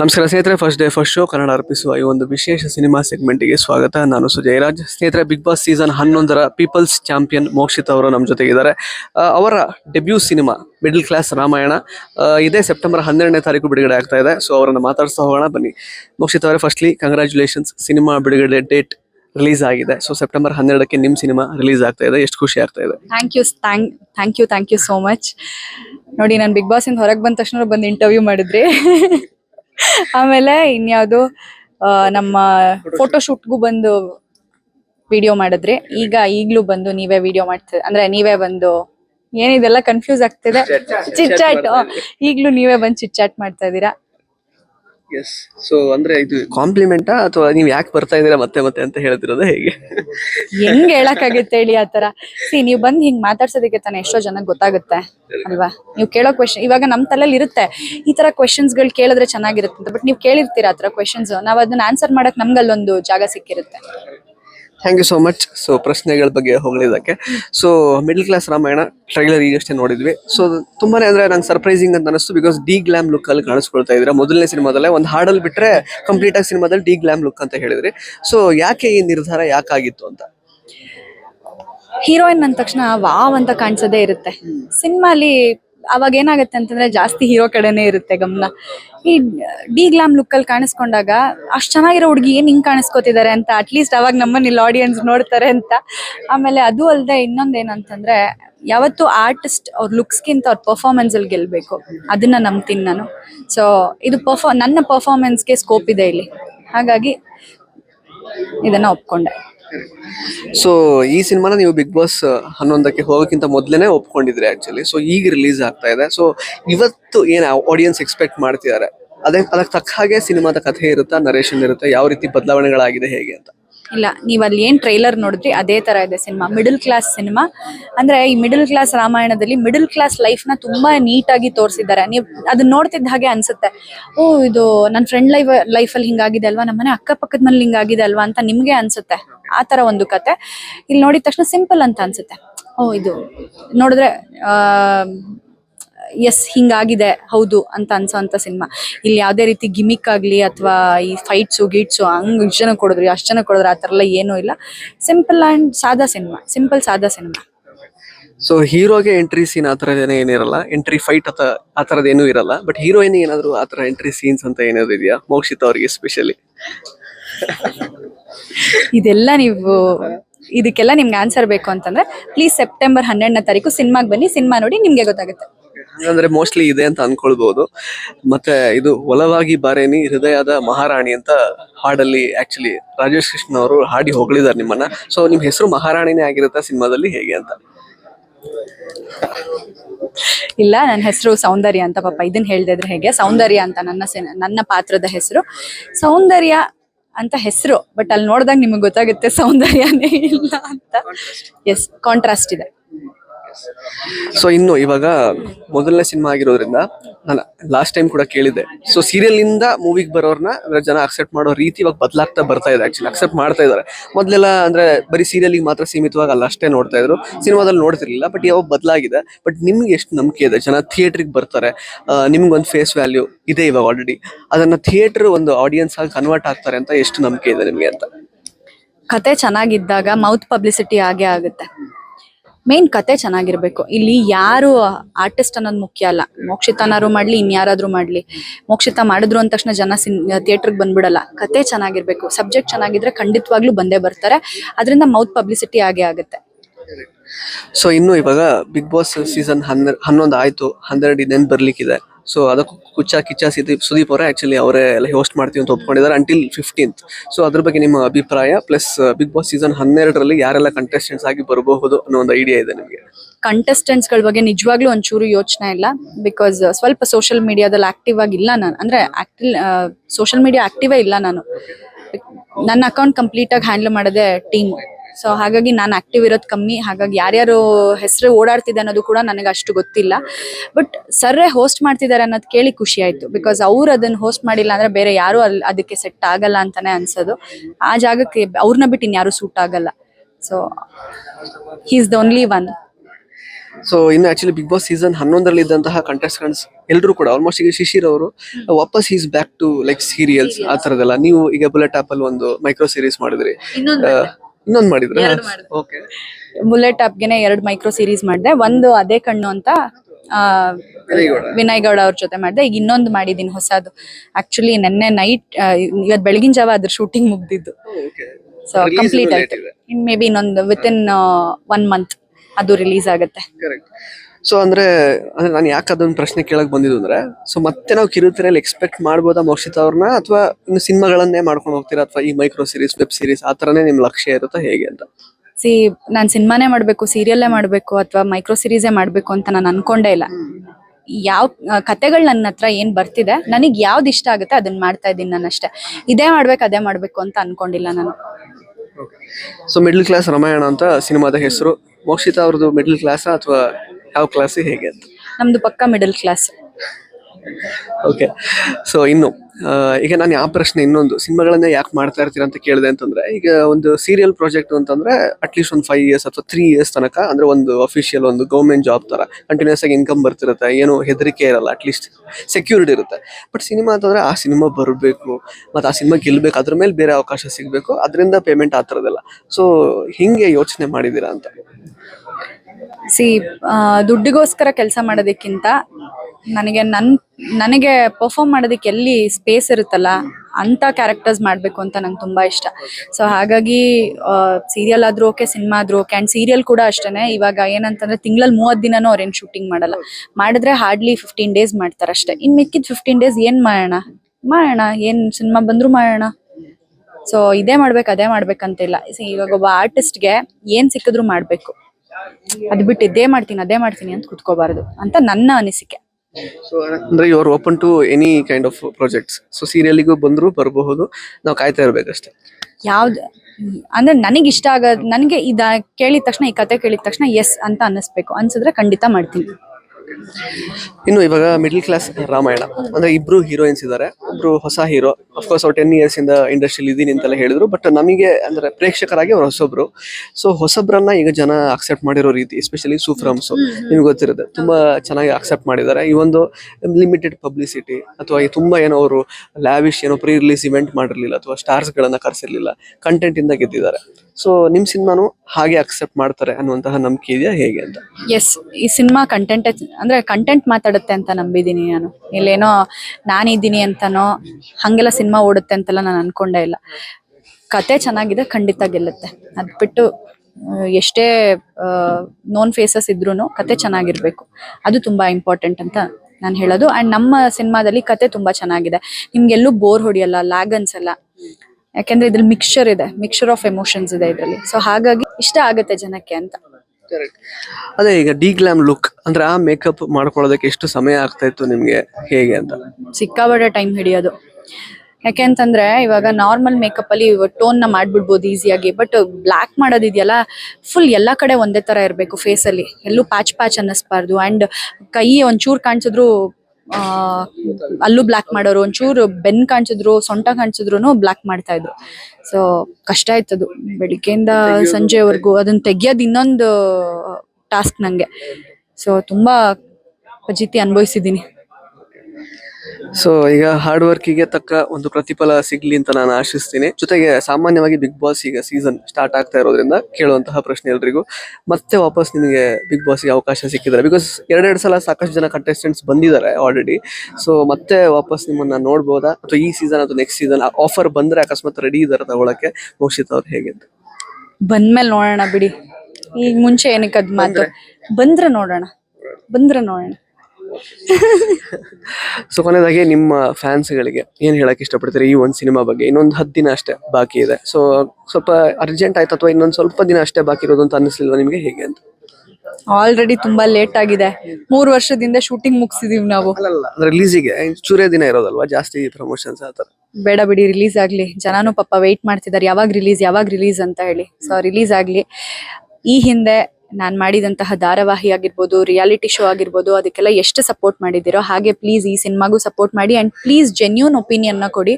ನಮಸ್ಕಾರ ಸ್ನೇಹಿತರೆ first day first show Kannada ಅರ್ಪಿಸುವ ಈ ಒಂದು ವಿಶೇಷ ಸಿನಿಮಾ ಸೆಗ್ಮೆಂಟ್ಗೆ ಸ್ವಾಗತ. ನಾನು ಸುಜಯರಾಜ್ ಸ್ನೇಹಿತರೆ ಬಿಗ್ ಬಾಸ್ ಸೀಸನ್ ಹನ್ನೊಂದರ ಪೀಪಲ್ಸ್ ಚಾಂಪಿಯನ್ ಮೋಕ್ಷಿತ್ ಅವರು ನಮ್ಮ ಜೊತೆಗಿದ್ದಾರೆ. ಅವರ debut cinema middle class Ramayana ಇದೇ ಸೆಪ್ಟೆಂಬರ್ ಹನ್ನೆರಡನೇ ತಾರೀಕು ಬಿಡುಗಡೆ ಆಗ್ತಾ ಇದೆ. ಸೊ ಅವರನ್ನು ಮಾತಾಡ್ತಾ ಹೋಗೋಣ. ಬನ್ನಿ. ಮೋಕ್ಷಿತ್ ಅವರೇ ಫಸ್ಟ್ಲಿ ಕಂಗ್ರ್ಯಾಚುಲೇಷನ್ಸ್ ಸಿನಿಮಾ ಬಿಡುಗಡೆ ಡೇಟ್ ರಿಲೀಸ್ ಆಗಿದೆ. ಸೊ ಸೆಪ್ಟೆಂಬರ್ ಹನ್ನೆರಡಕ್ಕೆ ನಿಮ್ಮ ಸಿನಿಮಾ ರಿಲೀಸ್ ಆಗ್ತಾ ಇದೆ. ಎಷ್ಟು ಖುಷಿ ಆಗ್ತಾ ಇದೆ? Thank you thank you thank you so much ನೋಡಿ, ನಾನು ಬಿಗ್ ಬಾಸ್ ಇಂದ ಹೊರಗೆ ಬಂದ ತಕ್ಷಣ ಬಂದು ಇಂಟರ್ವ್ಯೂ ಮಾಡಿದ್ರಿ. ಆಮೇಲೆ ಇನ್ಯಾವುದು ಆ, ನಮ್ಮ ಫೋಟೋಶೂಟ್ಗೂ ಬಂದು ವಿಡಿಯೋ ಮಾಡಿದ್ರಿ. ಈಗ ಈಗ್ಲೂ ಬಂದು ನೀವೇ ವಿಡಿಯೋ ಮಾಡ್ತೀರಿ. ಅಂದ್ರೆ ನೀವೇ ಬಂದು ಏನಿದೆಲ್ಲ ಕನ್ಫ್ಯೂಸ್ ಆಗ್ತಿದೆ? Chit chat. ಈಗ್ಲೂ ನೀವೇ ಬಂದು ಚಿಟ್ ಚಾಟ್ ಮಾಡ್ತಾ ಇದೀರಾ ಎಸ್ ಸೊ ಅಂದ್ರೆ ಇದು ಕಾಂಪ್ಲಿಮೆಂಟಾ ಅಥವಾ ನೀವು ಯಾಕೆ ಬರ್ತಾ ಇದ್ದೀರಾ ಮತ್ತೆ ಮತ್ತೆ ಅಂತ ಹೇಳ್ತಿರೋದು ಹೇಗೆ? ಹೆಂಗ್ ಹೇಳಕ್ಕಾಗುತ್ತೆ ಹೇಳಿ ಆತರ ಸಿ ನೀವ್ ಬಂದ್ ಹಿಂಗ್ ಮಾತಾಡ್ಸೋದಕ್ಕೆ ತಾನೆ ಎಷ್ಟೋ ಜನಕ್ಕೆ ಗೊತ್ತಾಗುತ್ತೆ, ಅಲ್ವಾ? ನೀವು ಕೇಳೋ ಕ್ವೆಶನ್ ಇವಾಗ ನಮ್ ತಲೆಯಲ್ಲಿ ಇರುತ್ತೆ. ಈ ತರ ಕ್ವೆಶನ್ಸ್ಗಳು ಕೇಳಿದ್ರೆ ಚೆನ್ನಾಗಿರುತ್ತೆ ಅಂತ ಬಟ್ ನೀವು ಕೇಳಿರ್ತೀರಾ ಆ ತರ ಕ್ವೆಶನ್ಸ್ ನಾವ್ ಅದನ್ನ ಆನ್ಸರ್ ಮಾಡಕ್ ನಮ್ಗೆ ಅಲ್ಲೊಂದು ಜಾಗ ಸಿಕ್ಕಿರುತ್ತೆ. Thank you so much so ಪ್ರಶ್ನೆಗಳ ಬಗ್ಗೆ ಹೋಗಳಿದ್ದಕ್ಕೆ so middle class Ramayana trailer ಈಗಷ್ಟೇ ನೋಡಿದ್ವಿ. ಸೊ ತುಂಬಾನೇ ಅಂದ್ರೆ ನಂಗೆ ಸರ್ಪ್ರೈಸಿಂಗ್ ಅಂತ ಅನಿಸ್ತು ಬಿಕಾಸ್ ಡಿ ಗ್ಲಾಮ್ ಲುಕ್ ಅಲ್ಲಿ ಕಾಣಿಸ್ಕೊಳ್ತಾ ಇದ್ರೆ ಮೊದಲನೇ ಸಿನಿಮಾದಲ್ಲೇ ಒಂದು ಹಾಡಲ್ಲಿ ಬಿಟ್ರೆ ಕಂಪ್ಲೀಟ್ ಆಗಿ ಸಿನಿಮಾದಲ್ಲಿ ಡಿ ಗ್ಲಾಮ್ ಲುಕ್ ಅಂತ ಹೇಳಿದ್ರಿ. ಸೊ ಯಾಕೆ ಈ ನಿರ್ಧಾರ ಯಾಕಾಗಿತ್ತು ಅಂತ? ಹೀರೋಯಿನ್ ಅಂದ ತಕ್ಷಣ ವಾವ್ ಅಂತ ಕಾಣಿಸೋದೇ ಇರುತ್ತೆ. ಸಿನಿಮಾಲಿ ಅವಾಗ ಏನಾಗುತ್ತೆ ಅಂತಂದ್ರೆ ಜಾಸ್ತಿ ಹೀರೋ ಕಡೆನೇ ಇರುತ್ತೆ ಗಮನ. ಈ ಡಿ ಗ್ಲಾಮ್ ಲುಕ್ ಅಲ್ಲಿ ಕಾಣಿಸ್ಕೊಂಡಾಗ ಅಷ್ಟ್ ಚೆನ್ನಾಗಿರೋ ಹುಡುಗಿ ಏನ್ ಹಿಂಗ್ ಕಾಣಿಸ್ಕೊತಿದ್ದಾರೆ ಅಂತ ಅಟ್ಲೀಸ್ಟ್ ಅವಾಗ ನಮ್ಮನ್ನ ಇಲ್ಲಿ ಆಡಿಯನ್ಸ್ ನೋಡ್ತಾರೆ ಅಂತ. ಆಮೇಲೆ ಅದು ಅಲ್ಲದೆ ಇನ್ನೊಂದೇನಂತಂದ್ರೆ ಯಾವತ್ತು ಆರ್ಟಿಸ್ಟ್ ಅವ್ರ ಲುಕ್ಸ್ಗಿಂತ ಅವ್ರ ಪರ್ಫಾರ್ಮೆನ್ಸ್ ಅಲ್ಲಿ ಗೆಲ್ಬೇಕು. ಅದನ್ನ ನಂಬ್ತೀನಿ ನಾನು. ಸೊ ಇದು ಪರ್ಫಾ ನನ್ನ ಪರ್ಫಾರ್ಮೆನ್ಸ್ಗೆ ಸ್ಕೋಪ್ ಇದೆ ಇಲ್ಲಿ. ಹಾಗಾಗಿ ಇದನ್ನ ಒಪ್ಕೊಂಡೆ. ಸೊ ಈ ಸಿನಿಮಾನ ನೀವು ಬಿಗ್ ಬಾಸ್ ಹನ್ನೊಂದಕ್ಕೆ ಹೋಗೋಕ್ಕಿಂತ ಮೊದಲೇ ಒಪ್ಕೊಂಡಿದ್ರಿ ಆಕ್ಚುಲಿ ಸೊ ಈಗ ರಿಲೀಸ್ ಆಗ್ತಾ ಇದೆ. ಸೊ ಇವತ್ತು ಏನು ಆಡಿಯನ್ಸ್ ಎಕ್ಸ್ಪೆಕ್ಟ್ ಮಾಡ್ತಿದ್ದಾರೆ? ಅದೇ, ಅದಕ್ಕೆ ತಕ್ಕ ಹಾಗೆ ಸಿನಿಮಾದ ಕಥೆ ಇರುತ್ತಾ ನರೇಶನ್ ಇರುತ್ತೆ, ಯಾವ ರೀತಿ ಬದಲಾವಣೆಗಳಾಗಿದೆ, ಹೇಗೆ ಅಂತ. ಇಲ್ಲ ನೀವ್ ಅಲ್ಲಿ ಏನ್ ಟ್ರೈಲರ್ ನೋಡಿದ್ರಿ, ಅದೇ ತರ ಇದೆ ಸಿನಿಮಾ. Middle class cinema. ಅಂದ್ರೆ ಈ ಮಿಡಲ್ ಕ್ಲಾಸ್ ರಾಮಾಯಣದಲ್ಲಿ ಮಿಡಲ್ ಕ್ಲಾಸ್ ಲೈಫ್ನ ತುಂಬಾ ನೀಟಾಗಿ ತೋರಿಸಿದ್ದಾರೆ. ನೀವು ಅದನ್ನ ನೋಡ್ತಿದ್ದ ಹಾಗೆ ಅನ್ಸುತ್ತೆ. ಓ, ಇದು ನನ್ನ ಫ್ರೆಂಡ್ ಲೈಫ್ ಲೈಫಲ್ಲಿ ಹಿಂಗಾಗಿದೆ ಅಲ್ವಾ ನಮ್ಮನೆ ಅಕ್ಕಪಕ್ಕದ ಮನೇಲಿ ಹಿಂಗಾಗಿದೆ ಅಲ್ವಾ ಅಂತ ನಿಮ್ಗೆ ಅನ್ಸುತ್ತೆ. ಆ ತರ ಒಂದು ಕತೆ. ಇಲ್ಲಿ ನೋಡಿದ ತಕ್ಷಣ ಸಿಂಪಲ್ ಅಂತ ಅನ್ಸುತ್ತೆ. ಓ, ಇದು ನೋಡಿದ್ರೆ ಎಸ್ ಹಿಂಗಾಗಿದೆ ಹೌದು ಅಂತ ಅನ್ಸೋಂಥ ಸಿನಿಮಾ. ಇಲ್ಲಿ ಯಾವುದೇ ರೀತಿ ಗಿಮಿಕ್ ಆಗಲಿ ಅಥವಾ ಈ ಫೈಟ್ಸು ಗೀಟ್ಸು ಹಂಗ್ ಇಷ್ಟು ಜನ ಕೊಡಿದ್ರು ಅಷ್ಟು ಜನ ಕೊಡಿದ್ರೆ ಆ ಥರ ಎಲ್ಲ ಏನೂ ಇಲ್ಲ. ಸಿಂಪಲ್ ಆ್ಯಂಡ್ ಸಾದಾ ಸಿನಿಮಾ ಸಿಂಪಲ್ ಸಾದಾ ಸಿನಿಮಾ. ಸೊ ಹೀರೋಗೆ ಎಂಟ್ರಿ ಸೀನ್ ಆ ಥರದ್ದೇನೆ ಏನಿರಲ್ಲ ಎಂಟ್ರಿ ಫೈಟ್ ಅಥ ಆ ಥರದ್ದು ಏನೂ ಇರಲ್ಲ ಬಟ್ ಹೀರೋಯಿನ್ ಏನಾದರೂ ಆ ಥರ ಎಂಟ್ರಿ ಸೀನ್ಸ್ ಅಂತ ಏನಾದ್ರು ಇದೆಯಾ? ಮೋಕ್ಷಿತ ಅವರಿಗೆ ಸ್ಪೆಷಲಿ ಇದೆಲ್ಲ ನೀವು ಇದಕ್ಕೆಲ್ಲ ನಿಮ್ಗೆ ಆನ್ಸರ್ ಬೇಕು ಅಂತಂದ್ರೆ ಪ್ಲೀಸ್ ಸೆಪ್ಟೆಂಬರ್ ಹನ್ನೆರಡನೇ ತಾರೀಕು ಸಿನಿಮಾಗೆ ಬನ್ನಿ ಸಿನಿಮಾ ನೋಡಿ ನಿಮಗೆ ಗೊತ್ತಾಗುತ್ತೆ. ಹಂಗಂದ್ರೆ ಮೋಸ್ಟ್ಲಿ ಇದೆ ಅಂತ ಅನ್ಕೊಳ್ಬಹುದು ಮತ್ತೆ ಇದು ಒಲವಾಗಿ ಬಾರೇನಿ, ಹೃದಯದ ಮಹಾರಾಣಿ ಅಂತ ಹಾಡಲ್ಲಿ ಆಕ್ಚುಲಿ ರಾಜೇಶ್ ಕೃಷ್ಣ ಅವರು ಹಾಡಿ ಹೊಗಳಿದ್ದಾರೆ ನಿಮ್ಮನ್ನ. ಸೊ ನಿಮ್ ಹೆಸರು ಮಹಾರಾಣಿನೇ ಆಗಿರುತ್ತಾ ಸಿನಿಮಾದಲ್ಲಿ ಹೇಗೆ ಅಂತ? ಇಲ್ಲ ನನ್ನ ಹೆಸರು ಸೌಂದರ್ಯ ಅಂತ ಪಾಪ ಇದನ್ನ ಹೇಳ್ದಿದ್ರೆ ಹೇಗೆ? ಸೌಂದರ್ಯ ಅಂತ ನನ್ನ ನನ್ನ ಪಾತ್ರದ ಹೆಸರು. ಸೌಂದರ್ಯ ಅಂತ ಹೆಸರು ಬಟ್ ಅಲ್ಲಿ ನೋಡಿದಾಗ ನಿಮಗೆ ಗೊತ್ತಾಗುತ್ತೆ ಸೌಂದರ್ಯನೇ ಇಲ್ಲ ಅಂತ. ಎಸ್ ಕಾಂಟ್ರಾಸ್ಟ್ ಇದೆ. ಸೊ ಇನ್ನು ಇವಾಗ ಮೊದಲನೇ ಸಿನಿಮಾ ಆಗಿರೋದ್ರಿಂದ ನಾನು ಲಾಸ್ಟ್ ಟೈಮ್ ಕೂಡ ಕೇಳಿದ್ದೆ. ಸೊ ಸೀರಿಯಲ್ ಇಂದ ಮೂವಿಗೆ ಬರೋರ್ನ ಜನ ಅಕ್ಸೆಪ್ಟ್ ಮಾಡೋ ರೀತಿ ಇವಾಗ ಬದಲಾಗ್ತಾ ಬರ್ತಾ ಇದೆ ಆಕ್ಚುಲಿ ಅಕ್ಸೆಪ್ಟ್ ಮಾಡ್ತಾ ಇದ್ದಾರೆ. ಮೊದಲೆಲ್ಲ ಅಂದ್ರೆ ಬರೀ ಸೀರಿಯಲ್ಗೆ ಮಾತ್ರ ಸೀಮಿತವಾಗಿ ಅಲ್ಲಿ, ಅಷ್ಟೇ ನೋಡ್ತಾ ಇದ್ರು. ಸಿನಿಮಾದಲ್ಲಿ ನೋಡ್ತಿರ್ಲಿಲ್ಲ ಬಟ್ ಯಾವಾಗ ಬದಲಾಗಿದೆ. ಬಟ್ ನಿಮ್ಗೆ ಎಷ್ಟು ನಂಬಿಕೆ ಇದೆ? ಜನ ಥಿಯೇಟ್ರಿಗೆ ಬರ್ತಾರೆ. ನಿಮ್ಗೆ ಒಂದು ಫೇಸ್ ವ್ಯಾಲ್ಯೂ ಇದೆ ಇವಾಗ ಆಲ್ರೆಡಿ ಅದನ್ನ ಥಿಯೇಟರ್ ಒಂದು ಆಡಿಯನ್ಸ್ ಆಗಿ ಕನ್ವರ್ಟ್ ಆಗ್ತಾರೆ ಅಂತ ಎಷ್ಟು ನಂಬಿಕೆ ಇದೆ ನಿಮಗೆ ಅಂತ? ಕತೆ ಚೆನ್ನಾಗಿದ್ದಾಗ ಮೌತ್ ಪಬ್ಲಿಸಿಟಿ ಆಗೇ ಆಗುತ್ತೆ. ಮೇನ್ ಕತೆ ಚೆನ್ನಾಗಿರ್ಬೇಕು. ಇಲ್ಲಿ ಯಾರು ಆರ್ಟಿಸ್ಟ್ ಅನ್ನೋದು ಮುಖ್ಯ ಅಲ್ಲ. ಮೋಕ್ಷಿತನಾರು ಮಾಡ್ಲಿ, ಇನ್ಯಾರಾದ್ರೂ ಮಾಡ್ಲಿ. ಮೋಕ್ಷಿತ ಮಾಡಿದ್ರು ಅಂದ ತಕ್ಷಣ ಜನ ಸಿನ್ ಥಿಯೇಟ್ರಿಗೆ ಬಂದ್ಬಿಡಲ್ಲ. ಕತೆ ಚೆನ್ನಾಗಿರ್ಬೇಕು. ಸಬ್ಜೆಕ್ಟ್ ಚೆನ್ನಾಗಿದ್ರೆ ಖಂಡಿತವಾಗ್ಲೂ ಬಂದೇ ಬರ್ತಾರೆ. ಅದರಿಂದ ಮೌತ್ ಪಬ್ಲಿಸಿಟಿ ಆಗೇ ಆಗುತ್ತೆ. ಸೊ ಇನ್ನು ಇವಾಗ ಬಿಗ್ ಬಾಸ್ ಸೀಸನ್ ಹನ್ನೆರಡು ಹನ್ನೊಂದು ಆಯ್ತು. ಹನ್ನೆರಡು ಇನ್ನೇನು ಬರ್ಲಿಕ್ಕಿದೆ? ಸೊ ಅದಕ್ಕೂ ಕುಚ್ಚ ಕಿಚ್ಚ ಸುದೀಪ್ ಸುದೀಪ್ ಅವರೇ ಆ್ಯಕ್ಚುಲಿ ಅವರೇ ಎಲ್ಲ ಹೋಸ್ಟ್ ಮಾಡ್ತೀವಿ ಅಂತ ಒಪ್ಕೊಂಡಿದ್ದಾರೆ ಅಂಟಿಲ್ ಫಿಫ್ಟೀನ್ತ್ ಸೊ ಅದ್ರ ಬಗ್ಗೆ ನಿಮ್ಮ ಅಭಿಪ್ರಾಯ ಪ್ಲಸ್ ಬಿಗ್ ಬಾಸ್ ಸೀಸನ್ ಹನ್ನೆರಡರಲ್ಲಿ ಯಾರೆಲ್ಲ ಕಂಟೆಸ್ಟೆಂಟ್ಸ್ ಆಗಿ ಬರಬಹುದು ಅನ್ನೋ ಒಂದು ಐಡಿಯಾ ಇದೆ ನಿಮಗೆ? ಕಂಟೆಸ್ಟೆಂಟ್ಸ್ಗಳ ಬಗ್ಗೆ ನಿಜವಾಗ್ಲೂ ಒಂಚೂರು ಯೋಚನೆ ಇಲ್ಲ ಬಿಕಾಸ್ ಸ್ವಲ್ಪ ಸೋಷಿಯಲ್ ಮೀಡಿಯಾದಲ್ಲಿ ಆಕ್ಟಿವ್ ಆಗಿಲ್ಲ ನಾನು. ಅಂದ್ರೆ ಆಕ್ಟಿವ್ ಸೋಷಿಯಲ್ ಮೀಡಿಯಾ ಆಕ್ಟಿವೇ ಇಲ್ಲ ನಾನು. ನನ್ನ ಅಕೌಂಟ್ ಕಂಪ್ಲೀಟ್ ಆಗಿ ಹ್ಯಾಂಡಲ್ ಮಾಡೋದೇ ಟೀಮ್ ಸೊ ಹಾಗಾಗಿ ನಾನು ಆಕ್ಟಿವ್ ಇರೋದು ಕಮ್ಮಿ. ಹಾಗಾಗಿ ಯಾರ್ಯಾರು ಹೆಸರು ಓಡಾಡ್ತಿದೆ ಅನ್ನೋದು ಕೂಡ ನನಗೆ ಅಷ್ಟು ಗೊತ್ತಿಲ್ಲ. ಬಟ್ ಸರ್ರೇ ಹೋಸ್ಟ್ ಮಾಡ್ತಿದ್ದಾರೆ ಅನ್ನೋದು ಕೇಳಿ ಖುಷಿ ಆಯ್ತು. ಬಿಕಾಸ್ ಅವ್ರು ಅದನ್ನ ಹೋಸ್ಟ್ ಮಾಡಿಲ್ಲ ಅಂದ್ರೆ ಬೇರೆ ಯಾರು ಅಲ್ಲಿ ಅದಕ್ಕೆ ಸೆಟ್ ಆಗಲ್ಲ ಅಂತಾನೆ ಅನ್ಸೋದು. ಆ ಜಾಗಕ್ಕೆ ಅವ್ರನ್ನ ಬಿಟ್ಟು ಇನ್ಯಾರು ಸೂಟ್ ಆಗಲ್ಲ. So he's the only one so ಇನ್ನು ಆಕ್ಚುಲಿ ಬಿಗ್ ಬಾಸ್ ಸೀಸನ್ ಹನ್ನೊಂದರಲ್ಲಿ ಇದ್ದಂತಹ ಕಂಟೆಸ್ಟೆಂಟ್ಸ್ ಎಲ್ಲರೂ ಕೂಡ ಆಲ್ಮೋಸ್ಟ್ ಈಗ ಶಿಶಿರ್ ಅವರು ವಾಪಸ್ is back to like serials ಆ ಥರದ್ದೆಲ್ಲ ನೀವು ಈಗ ಬುಲೆಟ್ ಆಪ್ ಅಲ್ಲಿ ಒಂದು ಮೈಕ್ರೋ ಸೀರೀಸ್ ಮಾಡಿದ್ರಿ. ಇನ್ನೊಂದು ಮಾಡಿದ್ರೆ? ಎರಡು ಮಾಡಿದೆ. ಓಕೆ ಬುಲೆಟ್ ಅಪ್ಗೆನೆ ಎರಡು ಮೈಕ್ರೋ ಸೀರೀಸ್ ಮಾಡಿದೆ. ಒಂದು ಅದೇ ಕಣ್ಣು ಅಂತ ಆ, ವಿನಯ್ ಗೌಡ. ವಿನಯ್ ಗೌಡ ಅವ್ರ ಜೊತೆ ಮಾಡಿದೆ. ಈಗ ಇನ್ನೊಂದು ಮಾಡಿದೀನಿ ಹೊಸದು. ಆಕ್ಚುಲಿ ನೆನ್ನೆ ನೈಟ್ ಇವತ್ತು ಬೆಳಗಿನ ಜಾವ ಅದ್ರ ಶೂಟಿಂಗ್ ಮುಗ್ದಿದ್ದು. ಸೊ Release ಕಂಪ್ಲೀಟ್ ಇನ್ನೂ ಆಯ್ತು. ಇದೆ. ಇನ್ ಮೇ ಬಿ ಇನ್ನೊಂದು ವಿತ್ ಇನ್ ಒನ್ ಮಂತ್ ಅದು ರಿಲೀಸ್ ಆಗುತ್ತೆ. ಕರೆಕ್ಟ್ ಸೊ ಅಂದ್ರೆ ಅಂದ್ರೆ ನಾನು ಯಾಕೆ ಅದೊಂದು ಪ್ರಶ್ನೆ ಕೇಳಕ್ ಬಂದಿದ್ದು ಅಂದ್ರೆ ಸೊ ಮತ್ತೆ ನಾವು ಕಿರುತೆರೆಯಲ್ಲಿ ಎಕ್ಸ್ಪೆಕ್ಟ್ ಮಾಡ್ಬೋದಾ ಮೋಕ್ಷಿತ್ ಅವ್ರನ್ನ ಅಥವಾ ಇನ್ನು ಸಿನಿಮಾಗಳನ್ನೇ ಮಾಡ್ಕೊಂಡು ಹೋಗ್ತೀರಾ? ಅಥವಾ ಈ ಮೈಕ್ರೋ ಸೀರೀಸ್ ವೆಬ್ ಸೀರೀಸ್ ಆ ತರನೇ ನಿಮ್ಮ ಲಕ್ಷ್ಯ ಇರುತ್ತಾ ಹೇಗೆ ಅಂತ? ಸಿ ನಾನು ಸಿನಿಮಾನೇ ಮಾಡಬೇಕು ಸೀರಿಯಲ್ಲೇ ಮಾಡಬೇಕು ಅಥವಾ ಮೈಕ್ರೋ ಸೀರೀಸೇ ಮಾಡಬೇಕು ಅಂತ ನಾನು ಅನ್ಕೊಂಡೇ ಇಲ್ಲ. ಯಾವ ಕತೆಗಳು ನನ್ನ ಹತ್ರ ಏನ್ ಬರ್ತಿದೆ ನನಗೆ ಯಾವ್ದು ಇಷ್ಟ ಆಗುತ್ತೆ ಅದನ್ನ ಮಾಡ್ತಾ ಇದ್ದೀನಿ ನಾನು ಅಷ್ಟೇ. ಇದೇ ಮಾಡ್ಬೇಕು ಅದೇ ಮಾಡ್ಬೇಕು ಅಂತ ಅನ್ಕೊಂಡಿಲ್ಲ ನಾನು. ಸೊ ಮಿಡ್ಲ್ ಕ್ಲಾಸ್ ರಾಮಾಯಣ ಅಂತ ಸಿನಿಮಾದ ಹೆಸರು. ಮೋಕ್ಷಿತಾ ಅವ್ರದ್ದು ಮಿಡ್ಲ್ ಕ್ಲಾಸ್ ಅಥವಾ ಯಾವ ಕ್ಲಾಸ್ ಹೇಗೆ ಅಂತ? ನಮ್ದು ಪಕ್ಕ ಮಿಡಲ್ ಕ್ಲಾಸ್ ಓಕೆ ಸೊ ಇನ್ನು ಆ, ಈಗ ನಾನು ಯಾವ ಪ್ರಶ್ನೆ ಇನ್ನೊಂದು ಸಿನಿಮಾಗಳನ್ನ ಯಾಕೆ ಮಾಡ್ತಾ ಇರ್ತೀರಾ ಅಂತ ಕೇಳಿದೆ ಅಂತಂದ್ರೆ ಈಗ ಒಂದು ಸೀರಿಯಲ್ ಪ್ರಾಜೆಕ್ಟ್ ಅಂತಂದ್ರೆ ಅಟ್ಲೀಸ್ಟ್ ಒಂದು ಫೈವ್ ಇಯರ್ಸ್ ಅಥವಾ ತ್ರೀ ಇಯರ್ಸ್ ತನಕ ಅಂದ್ರೆ ಒಂದು ಅಫಿಷಿಯಲ್ ಒಂದು ಗೌರ್ಮೆಂಟ್ ಜಾಬ್ ತರ ಕಂಟಿನ್ಯೂಸ್ ಆಗಿ ಇನ್ಕಮ್ ಬರ್ತಿರುತ್ತೆ ಏನು ಹೆದರಿಕೆ ಇರಲ್ಲ ಅಟ್ಲೀಸ್ಟ್ ಸೆಕ್ಯೂರಿಟಿ ಇರುತ್ತೆ. ಬಟ್ ಸಿನಿಮಾ ಅಂತಂದ್ರೆ ಆ ಸಿನಿಮಾ ಬರಬೇಕು ಮತ್ತೆ ಆ ಸಿನಿಮಾ ಗೆಲ್ಬೇಕು ಅದ್ರ ಮೇಲೆ ಬೇರೆ ಅವಕಾಶ ಸಿಗಬೇಕು ಅದರಿಂದ ಪೇಮೆಂಟ್ ಆ ಥರದ್ದೆಲ್ಲ ಸೊ ಹಿಂಗೆ ಯೋಚನೆ ಮಾಡಿದ್ದೀರಾ ಅಂತ? ಸಿ ದುಡ್ಡಿಗೋಸ್ಕರ ಕೆಲಸ ಮಾಡೋದಕ್ಕಿಂತ ನನಗೆ ನನ್, ನನಗೆ ಪರ್ಫಾರ್ಮ್ ಮಾಡೋದಕ್ಕೆ ಎಲ್ಲಿ ಸ್ಪೇಸ್ ಇರುತ್ತಲ್ಲ ಅಂತ ಕ್ಯಾರೆಕ್ಟರ್ಸ್ ಮಾಡಬೇಕು ಅಂತ ನಂಗೆ ತುಂಬಾ ಇಷ್ಟ. ಸೊ ಹಾಗಾಗಿ ಸೀರಿಯಲ್ ಆದ್ರೂ ಓಕೆ ಸಿನಿಮಾ ಆದ್ರೂ ಓಕೆ ಆ್ಯಂಡ್ ಸೀರಿಯಲ್ ಕೂಡ ಅಷ್ಟೇನೆ. ಇವಾಗ ಏನಂತಂದರೆ ತಿಂಗಳಲ್ಲಿ ಮೂವತ್ತು ದಿನನೂ ಅವ್ರೇನು ಶೂಟಿಂಗ್ ಮಾಡಲ್ಲ. ಮಾಡಿದ್ರೆ ಹಾರ್ಡ್ಲಿ ಫಿಫ್ಟೀನ್ ಡೇಸ್ ಮಾಡ್ತಾರೆ ಅಷ್ಟೇ. ಇನ್ನು ಮಿಕ್ಕಿದ ಫಿಫ್ಟೀನ್ ಡೇಸ್ ಏನು ಮಾಡೋಣ? ಮಾಡೋಣ. ಏನು ಸಿನಿಮಾ ಬಂದರೂ ಮಾಡೋಣ. ಸೊ ಇದೇ ಮಾಡ್ಬೇಕು, ಅದೇ ಮಾಡ್ಬೇಕಂತಿಲ್ಲ. ಇವಾಗ ಒಬ್ಬ ಆರ್ಟಿಸ್ಟ್ಗೆ ಏನು ಸಿಕ್ಕಿದ್ರು ಮಾಡ್ಬೇಕು. ಅದ್ ಬಿಟ್ಟು ಇದೇ ಮಾಡ್ತೀನಿ ಅದೇ ಮಾಡ್ತೀನಿ ಅಂತ ಕುತ್ಕೋಬಾರದು ಅಂತ ನನ್ನ ಅನಿಸಿಕೆ. ಸೊ ಅಂದ್ರೆ you are open to any kind of projects so ಸೀರಿಯಲ್ಗೂ ಬಂದ್ರು ಬರಬಹುದು ನಾವು ಕಾಯ್ತಾ ಇರ್ಬೇಕಷ್ಟೇ. ಯಾವ್ದು ಅಂದ್ರೆ ನನಗೆ ಇಷ್ಟ ಆಗೋದು ನನಗೆ ಇದ ಕೇಳಿದ ತಕ್ಷಣ ಈ ಕತೆ ಕೇಳಿದ ತಕ್ಷಣ ಎಸ್ ಅಂತ ಅನ್ನಿಸ್ಬೇಕು. ಅನ್ಸಿದ್ರೆ ಖಂಡಿತ ಮಾಡ್ತೀನಿ. ಇನ್ನು ಇವಾಗ ಮಿಡಲ್ ಕ್ಲಾಸ್ ರಾಮಾಯಣ. ಅಂದ್ರೆ ಇಬ್ರು ಹೀರೋಯಿನ್ಸ್ ಇದ್ದಾರೆ. ಒಬ್ರು ಹೊಸ ಹೀರೋ ಅಫ್ಕೋರ್ಸ್ ಅವ್ರು ಟೆನ್ ಇಯರ್ಸ್ ಇಂದ ಇಂಡಸ್ಟ್ರಿಯಲ್ಲಿ ಇದೀನಿ ಅಂತೆಲ್ಲ ಹೇಳಿದ್ರು. ಬಟ್ ನಮಗೆ ಅಂದ್ರೆ ಪ್ರೇಕ್ಷಕರಾಗಿ ಅವ್ರು ಹೊಸಬ್ರು. ಸೊ ಹೊಸಬ್ರನ್ನ ಈಗ ಜನ ಅಕ್ಸೆಪ್ಟ್ ಮಾಡಿರೋ ರೀತಿ ಎಸ್ಪೆಷಲಿ ಸೂಫ್ರಮ್ಸ್ ನಿಮ್ಗೆ ಗೊತ್ತಿರುತ್ತೆ. ತುಂಬಾ ಚೆನ್ನಾಗಿ ಅಕ್ಸೆಪ್ಟ್ ಮಾಡಿದ್ದಾರೆ. ಈ ಒಂದು ಲಿಮಿಟೆಡ್ ಪಬ್ಲಿಸಿಟಿ ಅಥವಾ ಈ ತುಂಬಾ ಏನೋ ಅವರು ಲ್ಯಾವಿಶ್ ಏನೋ ಪ್ರೀ ರಿಲೀಸ್ ಇವೆಂಟ್ ಮಾಡಿರ್ಲಿಲ್ಲ ಅಥವಾ ಸ್ಟಾರ್ಸ್ ಗಳನ್ನ ಕರೆಸಿರ್ಲಿಲ್ಲ ಕಂಟೆಂಟ್ ಇಂದ ಗೆದ್ದಿದ್ದಾರೆ. ಸೊ ನಿಮ್ ಸಿನಿಮಾನು ಹಾಗೆ ಅಕ್ಸೆಪ್ಟ್ ಮಾಡ್ತಾರೆ ಅನ್ನುವಂತಹ ನಂಬಿಕೆ ಇದೆಯಾ ಹೇಗೆ ಅಂತ? ಎಸ್ ಈ ಸಿನಿಮಾ ಕಂಟೆಂಟ್ ಅಂದ್ರೆ ಕಂಟೆಂಟ್ ಮಾತಾಡುತ್ತೆ ಅಂತ ನಂಬಿದೀನಿ ನಾನು. ಇಲ್ಲೇನೋ ನಾನಿದ್ದೀನಿ ಅಂತನೋ ಹಂಗೆಲ್ಲ ಸಿನಿಮಾ ಓಡುತ್ತೆ ಅಂತೆಲ್ಲ ನಾನು ಅನ್ಕೊಂಡೇ ಇಲ್ಲ. ಕತೆ ಚೆನ್ನಾಗಿದೆ, ಖಂಡಿತ ಗೆಲ್ಲುತ್ತೆ. ಅದ್ ಬಿಟ್ಟು ಎಷ್ಟೇ ನೋನ್ ಫೇಸಸ್ ಇದ್ರೂ ಕತೆ ಚೆನ್ನಾಗಿರ್ಬೇಕು. ಅದು ತುಂಬಾ ಇಂಪಾರ್ಟೆಂಟ್ ಅಂತ ನಾನು ಹೇಳೋದು. ಅಂಡ್ ನಮ್ಮ ಸಿನಿಮಾದಲ್ಲಿ ಕತೆ ತುಂಬಾ ಚೆನ್ನಾಗಿದೆ. ನಿಮ್ಗೆಲ್ಲೂ ಬೋರ್ ಹೊಡಿಯಲ್ಲ ಲ್ಯಾಗ್ ಅನ್ಸಲ್ಲ ಯಾಕೆಂದ್ರೆ ಇದ್ರಲ್ಲಿ ಮಿಕ್ಸ್ಚರ್ ಇದೆ ಮಿಕ್ಸ್ಚರ್ ಆಫ್ ಎಮೋಷನ್ಸ್ ಇದೆ ಇದರಲ್ಲಿ. ಸೊ ಹಾಗಾಗಿ ಇಷ್ಟ ಆಗುತ್ತೆ ಜನಕ್ಕೆ ಅಂತ. ಅದೇ ಈಗ ಡಿ ಗ್ಲಾಮ್ ಲುಕ್ ಅಂದ್ರೆ ಆ ಮೇಕಪ್ ಮಾಡ್ಕೊಳ್ಳೋದಕ್ಕೆ ಎಷ್ಟು ಸಮಯ ಆಗ್ತಾ ಇತ್ತು ನಿಮ್ಗೆ? ಹೇಗೆ ಅಂತ? ಸಿಕ್ಕಾಬಟ್ಟೆ ಟೈಮ್ ಹಿಡಿಯೋದು. ಯಾಕೆ ಅಂತಂದ್ರೆ ಇವಾಗ ನಾರ್ಮಲ್ ಮೇಕಪ್ ಅಲ್ಲಿ ಟೋನ್ನ ಮಾಡ್ಬಿಡ್ಬೋದು ಈಸಿಯಾಗಿ ಬಟ್ ಬ್ಲಾಕ್ ಮಾಡೋದಿದೆಯಲ್ಲ ಫುಲ್ ಎಲ್ಲಾ ಕಡೆ ಒಂದೇ ತರ ಇರಬೇಕು ಫೇಸ್ ಅಲ್ಲಿ. ಎಲ್ಲೂ ಪ್ಯಾಚ್ ಪ್ಯಾಚ್ ಅನ್ನಿಸ್ಬಾರ್ದು. ಅಂಡ್ ಕೈ ಒಂಚೂರು ಕಾಣಿಸಿದ್ರು ಅಲ್ಲೂ ಬ್ಲಾಕ್ ಮಾಡೋರು. ಒಂಚೂರು ಬೆನ್ ಕಾಣಿಸಿದ್ರು, ಸೊಂಟ ಕಾಣಿಸಿದ್ರು ಬ್ಲಾಕ್ ಮಾಡ್ತಾ ಇದ್ರು. ಸೊ ಕಷ್ಟ ಆಯ್ತದು. ಬೆಳಿಗ್ಗೆಯಿಂದ ಸಂಜೆವರೆಗೂ ಅದನ್ನ ತೆಗಿಯೋದು ಇನ್ನೊಂದು ಟಾಸ್ಕ್ ನಂಗೆ. ಸೊ ತುಂಬಾ ಫಜಿತಿ ಅನುಭವಿಸಿದ್ದೀನಿ ಸೊ ಈಗ ಹಾರ್ಡ್ ವರ್ಕಿಗೆ ತಕ್ಕ ಒಂದು ಪ್ರತಿಫಲ ಸಿಗ್ಲಿ ಅಂತ ನಾನು ಆಶಿಸ್ತೀನಿ. ಜೊತೆಗೆ ಸಾಮಾನ್ಯವಾಗಿ ಬಿಗ್ ಬಾಸ್ ಈಗ ಸೀಸನ್ ಸ್ಟಾರ್ಟ್ ಆಗ್ತಾ ಇರೋದ್ರಿಂದ ಕೇಳುವಂತಹ ಪ್ರಶ್ನೆ ಎಲ್ರಿಗೂ ಮತ್ತೆ ವಾಪಸ್ ನಿಮಗೆ ಬಿಗ್ ಬಾಸ್ಗೆ ಅವಕಾಶ ಸಿಕ್ಕಿದ್ರೆ ಬಿಕಾಸ್ ಎರಡೆರಡು ಸಲ ಸಾಕಷ್ಟು ಜನ ಕಂಟೆಸ್ಟೆಂಟ್ಸ್ ಬಂದಿದ್ದಾರೆ ಆಲ್ರೆಡಿ ಸೊ ಮತ್ತೆ ವಾಪಸ್ ನಿಮ್ಮನ್ನ ನೋಡ್ಬೋದಾ? ಅಥವಾ ಈ ಸೀಸನ್ ಅಥವಾ ನೆಕ್ಸ್ಟ್ ಸೀಸನ್ ಆಫರ್ ಬಂದ್ರೆ ಅಕಸ್ಮಾತ್ ರೆಡಿ ಇದ್ದಾರೆ ತಗೊಳಕ್ಕೆ? ಮೋಕ್ಷಿತ್ ಅವ್ರು ಹೇಗೆ ಬಂದ್ಮೇಲೆ ನೋಡೋಣ ಬಿಡಿ. ಈಗ ಮುಂಚೆ ಏನಕ್ಕೆ ಅದ್ ಮಾತು ಬಂದ್ರೆ ನೋಡೋಣ. ಬಂದ್ರೆ ನೋಡೋಣ. ಸೊ ಕೊನೆಯದಾಗಿ ನಿಮ್ಮ ಫ್ಯಾನ್ಸ್ಗಳಿಗೆ ಏನು ಹೇಳಕ್ಕೆ ಇಷ್ಟಪಡ್ತೀರಿ ಈ ಒಂದು ಸಿನಿಮಾ ಬಗ್ಗೆ? ಇನ್ನೊಂದು ಹತ್ತು ದಿನ ಅಷ್ಟೇ ಬಾಕಿ ಇದೆ. ಸೊ ಸ್ವಲ್ಪ ಅರ್ಜೆಂಟ್ ಆಯ್ತು ಅಥವಾ ಇನ್ನೊಂದು ಸ್ವಲ್ಪ ದಿನ ಅಷ್ಟೇ ಬಾಕಿ ಇರೋದು ಅಂತ ಅನ್ನಿಸ್ಲಿಲ್ವಾ ನಿಮಗೆ? ಹೇಗೆ ಅಂತ? ಆಲ್ರೆಡಿ ತುಂಬಾ ಲೇಟ್ ಆಗಿದೆ. ಮೂರು ವರ್ಷದಿಂದ ಶೂಟಿಂಗ್ ಮುಗಿಸಿದೀವಿ ನಾವು. ಅಲ್ಲಲ್ಲ ಅಂದ್ರೆ ರಿಲೀಸಿಗೆ ಚೂರೇ ದಿನ ಇರೋದಲ್ವಾ? ಜಾಸ್ತಿ ಪ್ರಮೋಷನ್ಸ್ ಆ ಥರ. ಬೇಡ ಬಿಡಿ ರಿಲೀಸ್ ಆಗ್ಲಿ. ಜನನು ಪಾಪ ವೆಯ್ಟ್ ಮಾಡ್ತಿದ್ದಾರೆ ಯಾವಾಗ ರಿಲೀಸ್ ಯಾವಾಗ ರಿಲೀಸ್ ಅಂತ ಹೇಳಿ. ಸೊ ರಿಲೀಸ್ ಆಗ್ಲಿ. ಈ ಹಿಂದೆ ನಾನ್ ಮಾಡಿದಂತಹ ಧಾರಾವಾಹಿ ಆಗಿರ್ಬೋದು ರಿಯಾಲಿಟಿ ಶೋ ಆಗಿರ್ಬೋದು, ಅದಕ್ಕೆಲ್ಲ ಎಷ್ಟು ಸಪೋರ್ಟ್ ಮಾಡಿದ್ದೀರೋ ಹಾಗೆ ಪ್ಲೀಸ್ ಈ ಸಿನಿಮಾಗೂ ಸಪೋರ್ಟ್ ಮಾಡಿ ಅಂಡ್ ಪ್ಲೀಸ್ ಜೆನ್ಯೂನ್ ಒಪಿನಿಯನ್ನ ಕೊಡಿ.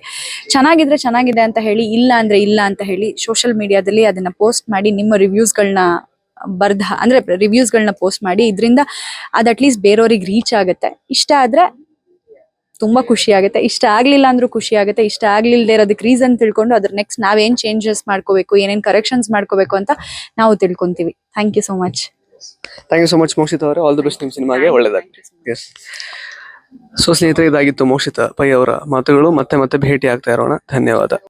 ಚೆನ್ನಾಗಿದ್ರೆ ಚೆನ್ನಾಗಿದೆ ಅಂತ ಹೇಳಿ, ಇಲ್ಲ ಅಂದ್ರೆ ಇಲ್ಲ ಅಂತ ಹೇಳಿ ಸೋಷಿಯಲ್ ಮೀಡಿಯಾದಲ್ಲಿ ಅದನ್ನ ಪೋಸ್ಟ್ ಮಾಡಿ ನಿಮ್ಮ ರಿವ್ಯೂಸ್ಗಳನ್ನ ಬರ್ದ, ಅಂದ್ರೆ ರಿವ್ಯೂಸ್ಗಳನ್ನ ಪೋಸ್ಟ್ ಮಾಡಿ, ಇದರಿಂದ ಅದು ಅಟ್ಲೀಸ್ಟ್ ಬೇರೆಯವ್ರಿಗೆ ರೀಚ್ ಆಗುತ್ತೆ. ಇಷ್ಟ ಆದ್ರೆ ತುಂಬಾ ಖುಷಿ ಆಗುತ್ತೆ. ಇಷ್ಟ ಆಗ್ಲಿಲ್ಲ ಅಂದ್ರೂ ಖುಷಿ ಆಗುತ್ತೆ. ಇಷ್ಟ ಆಗಲಿಲ್ಲದೆ ಇರೋದಕ್ಕೆ ರೀಸನ್ ತಿಳ್ಕೊಂಡು ಅದ್ರ ನೆಕ್ಸ್ಟ್ ನಾವೇನ್ ಚೇಂಜಸ್ ಮಾಡ್ಕೋಬೇಕು, ಏನೇನ್ ಕರೆಕ್ಷನ್ಸ್ ಮಾಡ್ಕೋಬೇಕು ಅಂತ ನಾವು ತಿಳ್ಕೊಂತೀವಿ. Thank you so much thank you so much Mokshitha ಅವರೇ. ಆಲ್ ದಿ ಬೆಸ್ಟ್ ನಿಮ್ಮ ಸಿನಿಮಾಗೆ ಒಳ್ಳೇದಾಗ್ಲಿ. ಎಸ್ ಸೊ ಸ್ನೇಹಿತರೆ ಇದಾಗಿತ್ತು ಮೋಕ್ಷಿತ ಪೈ ಅವರ ಮಾತುಗಳು. ಮತ್ತೆ ಮತ್ತೆ ಭೇಟಿ ಆಗ್ತಾ ಇರೋಣ. ಧನ್ಯವಾದ.